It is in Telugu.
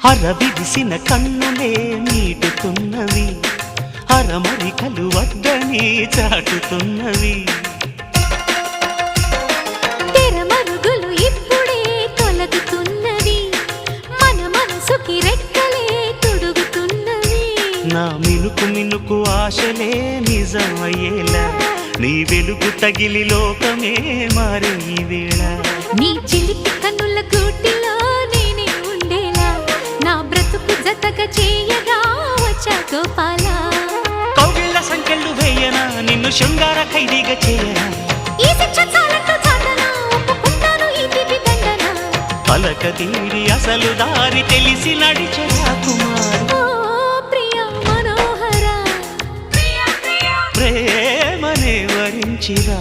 హరవిరిసిన కన్నులే నీటుతున్నవి. హరమరికలు వద్దని చాటుతున్నవి. నా మినుకు మినుకు ఆశలే నిజమయ్యేలా. నీ వెలుగు తగిలి లోకమే మారే వేళ. నీ గోపాల. కౌగిళ్ళ సంఖ్యలు వేయనా నిన్ను శృంగార ఖైదీగా చేయనా? ఈ శిక్ష చాలంటూ చాటనా ఒప్పుకుంటాను ఈ తీపి దండన? పలక తీరి అసలు దారి తెలిసి నడిచరా కుమారు? ప్రేమనే వరించిరా.